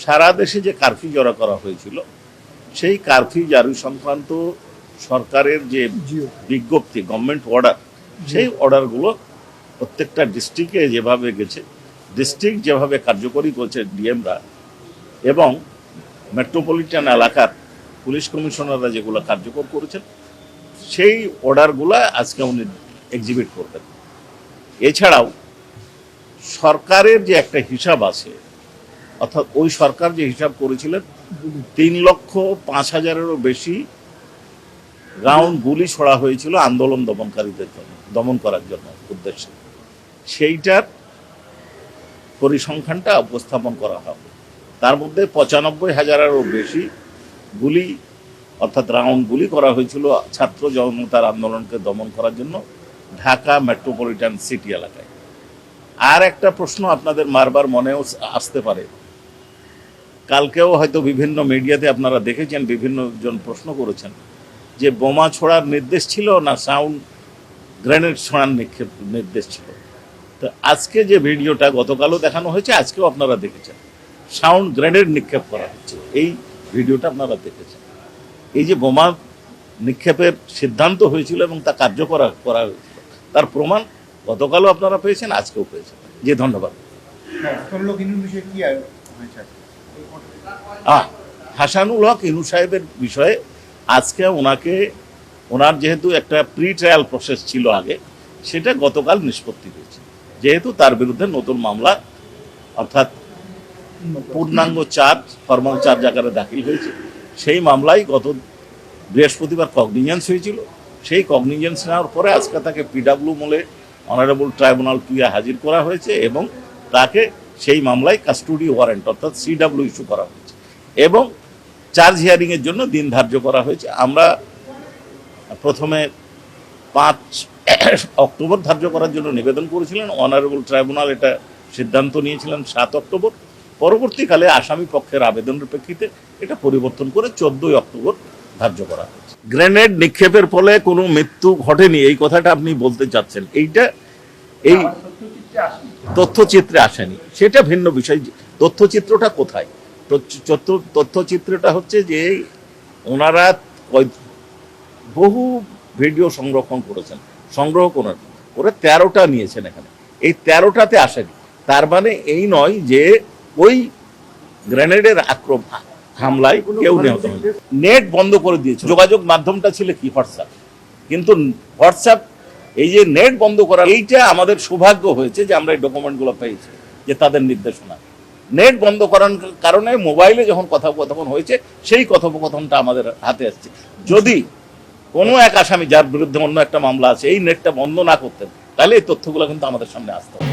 সারা দেশে যে কারফিউ জড়া করা হয়েছিল সেই কারফিউ জারি সংক্রান্ত সরকারের যে বিজ্ঞপ্তি গভর্নমেন্ট অর্ডার সেই অর্ডারগুলো প্রত্যেকটা ডিস্ট্রিক্টে যেভাবে গেছে ডিস্ট্রিক্ট যেভাবে কার্যকরী করছে ডিএমরা এবং মেট্রোপলিটন এলাকার পুলিশ কমিশনাররা যেগুলো কার্যকর করেছেন সেই অর্ডারগুলো আজকে উনি এক্সিবিট করবেন। এছাড়াও সরকারের যে একটা হিসাব আছে অর্থাৎ ওই সরকার যে হিসাব করেছিলেন, তিন লক্ষ পাঁচ হাজারেরও বেশি রাউন্ড গুলি ছড়া হয়েছিল আন্দোলন দমনকারীদের জন্য, দমন করার জন্য উদ্দেশ্যে। সেইটার পরিসংখ্যানটা উপস্থাপন করা হবে। তার মধ্যে পঁচানব্বই হাজারেরও বেশি গুলি, অর্থাৎ রাউন্ড গুলি করা হয়েছিল ছাত্র জনতার আন্দোলনকে দমন করার জন্য ঢাকা মেট্রোপলিটন সিটি এলাকায়। আর একটা প্রশ্ন আপনাদের মারবার মনেও আসতে পারে কালকেও হয়তো বিভিন্ন মিডিয়াতে আপনারা দেখেছেন, বিভিন্ন জন প্রশ্ন করেছেন যে বোমা ছোড়ার নির্দেশ ছিল না, সাউন্ড গ্রেনেড ছোড়ার নিক্ষেপ, নির্দেশ ছিল। তো আজকে যে ভিডিওটা গতকালও দেখানো হয়েছে, আজকেও আপনারা দেখেছেন। সাউন্ড গ্রেনেড নিক্ষেপ করা হচ্ছে। এই ভিডিওটা আপনারা দেখেছেন। এই যে বোমা নিক্ষেপের সিদ্ধান্ত হয়েছিল এবং তা কার্যকর করা হয়েছিল তার প্রমাণ গতকালও আপনারা পেয়েছেন, আজকেও পেয়েছেন। যে ধন্যবাদ। কি হয়েছে? আহ, হাসানুল হক ইনু সাহেবের বিষয়ে আজকে ওনাকে, ওনার যেহেতু একটা প্রি ট্রায়াল প্রসেস ছিল আগে, সেটা গতকাল নিষ্পত্তি হয়েছে। যেহেতু তার বিরুদ্ধে নতুন মামলা, অর্থাৎ পূর্ণাঙ্গ চার্জ ফর্মাল চার্জ আকারে দাখিল হয়েছে, সেই মামলায় গত বৃহস্পতিবার কগনিজেন্স হয়েছিল। সেই কগনিজেন্স নেওয়ার পরে আজকে তাকে পিডাব্লিউ মলে অনারেবল ট্রাইব্যুনাল টুয়ে হাজির করা হয়েছে এবং তাকে সেই মামলায় কাস্টডি ওয়ারেন্ট অর্থাৎ সিডাব্লিউ ইস্যু করা হয়েছে। এবং চার্জ হিয়ারিংয়ের জন্য দিন ধার্য করা হয়েছে। আমরা প্রথমে পাঁচ অক্টোবর ধার্য করার জন্য নিবেদন করেছিলেন। অনারেবল ট্রাইব্যুনাল এটা সিদ্ধান্ত নিয়েছিলেন সাত অক্টোবর। পরবর্তীকালে আসামি পক্ষের আবেদনের প্রেক্ষিতে এটা পরিবর্তন করে চোদ্দই অক্টোবর ধার্য করা হয়েছে। গ্রেনেড নিক্ষেপের ফলে কোনো মৃত্যু ঘটেনি, এই কথাটা আপনি বলতে চাচ্ছেন। এইটা এই তথ্যচিত্রে আসেনি। সেটা ভিন্ন বিষয়। তথ্যচিত্রটা কোথায়? তথ্য- তথ্য- তথ্যচিত্রটা হচ্ছে যে ওনারা বহু ভিডিও সংরক্ষণ করেছেন। সংগ্রহ করে তেরোটা নিয়েছেন এখানে। এই তেরোটাতে আসেনি। তার মানে এই নয় যে ওই গ্রেনেডের আক্রমণ হামলায় কেউ নিহত নেট বন্ধ করে দিয়েছে। যোগাযোগ মাধ্যমটা ছিল কি হোয়াটসঅ্যাপ। কিন্তু হোয়াটসঅ্যাপ এই যে নেট বন্ধ করা এইটা আমাদের সৌভাগ্য হয়েছে যে আমরা এই ডকুমেন্টগুলো পেয়েছি, যে তাদের নির্দেশনা। নেট বন্ধ করার কারণে মোবাইলে যখন কথোপকথন হয়েছে, সেই কথোপকথনটা আমাদের হাতে আসছে। যদি কোনো এক আসামি যার বিরুদ্ধে অন্য একটা মামলা আছে, এই নেটটা বন্ধ না করতেন, তাহলে এই তথ্যগুলো কিন্তু আমাদের সামনে আসতে। হবে